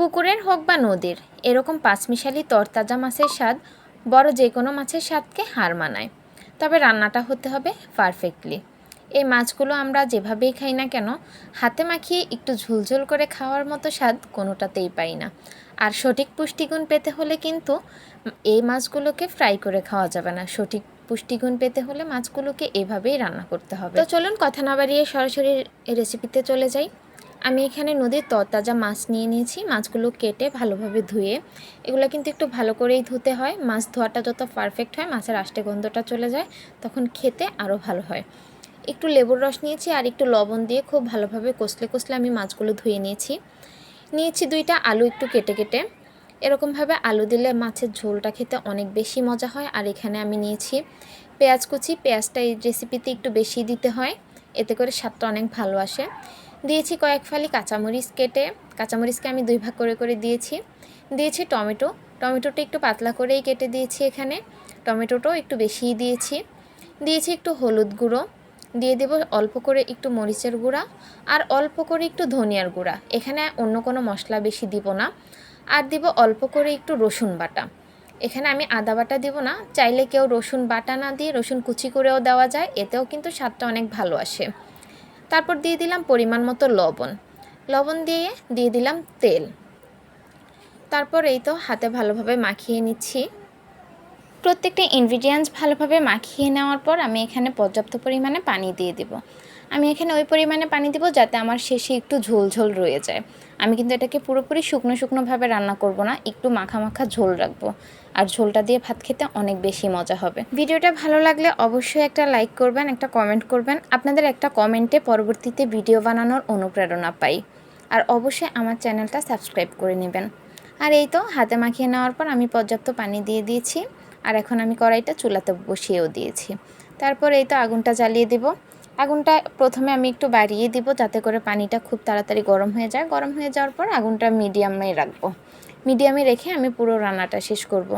পুকুরের হোক বা নদীর, এরকম পাঁচমিশালি তরতাজা মাছের স্বাদ বড় যে কোনো মাছের স্বাদকে হার মানায়। তবে রান্নাটা হতে হবে পারফেক্টলি এই মাছগুলো আমরা যেভাবেই খাই না কেন, হাতে মাখিয়ে একটু ঝুলঝুল করে খাওয়ার মতো স্বাদ কোনোটাতেই পাই না। আর সঠিক পুষ্টিগুণ পেতে হলে কিন্তু এই মাছগুলোকে ফ্রাই করে খাওয়া যাবে না। সঠিক পুষ্টিগুণ পেতে হলে মাছগুলোকে এভাবেই রান্না করতে হবে। তো চলুন কথা না বাড়িয়ে সরাসরি রেসিপিতে চলে যাই। আমি এখানে নদীর তরতাজা মাছ নিয়ে নিয়েছি, মাছগুলো কেটে ভালোভাবে ধুয়ে। এগুলো কিন্তু একটু ভালো করেই ধুতে হয়। মাছ ধোয়াটা যত পারফেক্ট হয়, মাছের আষ্টে গন্ধটা চলে যায়, তখন খেতে আরও ভালো হয়। একটু লেবুর রস নিয়েছি আর একটু লবণ দিয়ে খুব ভালোভাবে কষলে কষলে আমি মাছগুলো ধুয়ে নিয়েছি। নিয়েছি দুইটা আলু একটু কেটে কেটে। এরকমভাবে আলু দিলে মাছের ঝোলটা খেতে অনেক বেশি মজা হয়। আর এখানে আমি নিয়েছি পেঁয়াজ কুচি। পেঁয়াজটা এই রেসিপিতে একটু বেশি দিতে হয়। এতে করে স্বাদটা অনেক ভালো আসে। দিয়েছি কয়েক ফালি কাঁচামরিচ কেটে। কাঁচামরিচকে আমি দুই ভাগ করে করে দিয়েছি। দিয়েছি টমেটো। টমেটোটা একটু পাতলা করেই কেটে দিয়েছি এখানে। টমেটোটাও একটু বেশিই দিয়েছি। দিয়েছি একটু হলুদ গুঁড়ো। দিয়ে দেব অল্প করে একটু মরিচের গুঁড়া আর অল্প করে একটু ধনিয়ার গুঁড়া। এখানে অন্য কোনো মশলা বেশি দিব না। আর দিব অল্প করে একটু রসুন বাটা। এখানে আমি আদা বাটা দিব না। চাইলে কেউ রসুন বাটা না দিয়ে রসুন কুচি করেও দেওয়া যায়। এতেও কিন্তু স্বাদটা অনেক ভালো আসে। তারপর দিয়ে দিলাম পরিমাণ মতো লবণ। লবণ দিয়ে দিয়ে দিলাম তেল। তারপর এই তো হাতে ভালোভাবে মাখিয়ে নিচ্ছি। প্রত্যেকটা ইনগ্রিডিয়েন্টস ভালোভাবে মাখিয়ে নেওয়ার পর আমি এখানে পর্যাপ্ত পরিমাণে পানি দিয়ে দিব। আমি এখানে ওই পরিমাণে পানি দিব যাতে আমার শেষে একটু ঝোল ঝোল রয়ে যায়। আমি কিন্তু এটাকে পুরোপুরি শুকনো শুকনোভাবে রান্না করব না, একটু মাখা মাখা ঝোল রাখব। আর ঝোলটা দিয়ে ভাত খেতে অনেক বেশি মজা হবে। ভিডিওটা ভালো লাগলে অবশ্যই একটা লাইক করবেন, একটা কমেন্ট করবেন। আপনাদের একটা কমেন্টে পরবর্তীতে ভিডিও বানানোর অনুপ্রেরণা পাই। আর অবশ্যই আমার চ্যানেলটা সাবস্ক্রাইব করে নেবেন। আর এই তো, হাতে মাখিয়ে নেওয়ার পর আমি পর্যাপ্ত পানি দিয়ে দিয়েছি। আর এখন আমি কড়াইটা চুলাতে বসিয়েও দিয়েছি। তারপর এই তো আগুনটা জ্বালিয়ে দিব। আগুনটা প্রথমে আমি একটু বাড়িয়ে দিব যাতে করে পানিটা খুব তাড়াতাড়ি গরম হয়ে যায়। গরম হয়ে যাওয়ার পর আগুনটা মিডিয়ামে রাখব। মিডিয়ামে রেখে আমি পুরো রান্নাটা শেষ করব।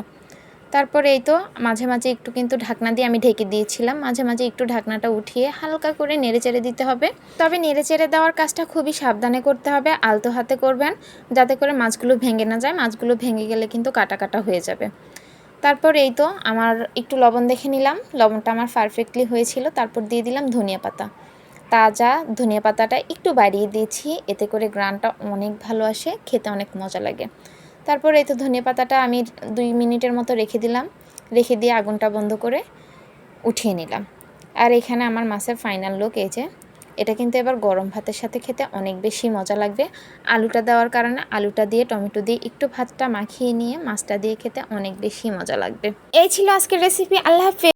তারপরে এই তো মাঝে মাঝে একটু কিন্তু ঢাকনা দিয়ে আমি ঢেকে দিয়েছিলাম। মাঝে মাঝে একটু ঢাকনাটা উঠিয়ে হালকা করে নেড়ে চেড়ে দিতে হবে। তবে নেড়ে চেড়ে দেওয়ার কাজটা খুবই সাবধানে করতে হবে। আলতো হাতে করবেন যাতে করে মাছগুলো ভেঙে না যায়। মাছগুলো ভেঙে গেলে কিন্তু কাটা কাটা হয়ে যাবে। তারপর এই তো আমার একটু লবণ দেখে নিলাম। লবণটা আমার পারফেক্টলি হয়েছিল। তারপর দিয়ে দিলাম ধনিয়া পাতা। তাজা ধনিয়া পাতাটা একটু বাড়িয়ে দিয়েছি। এতে করে গ্রানটা অনেক ভালো আসে, খেতে অনেক মজা লাগে। তারপর এই তো ধনিয়া পাতাটা আমি দুই মিনিটের মতো রেখে দিলাম। রেখে দিয়ে আগুনটা বন্ধ করে উঠিয়ে নিলাম। আর এখানে আমার মাছের ফাইনাল লুক এই যে এটা কিন্তু এবার গরম ভাতের সাথে খেতে অনেক বেশি মজা লাগবে। আলুটা দেওয়ার কারণে আলুটা দিয়ে, টমেটো দিয়ে একটু ভাতটা মাখিয়ে নিয়ে মাছটা দিয়ে খেতে অনেক বেশি মজা লাগবে। এই ছিল আজকের রেসিপি আল্লাহ হাফেজ।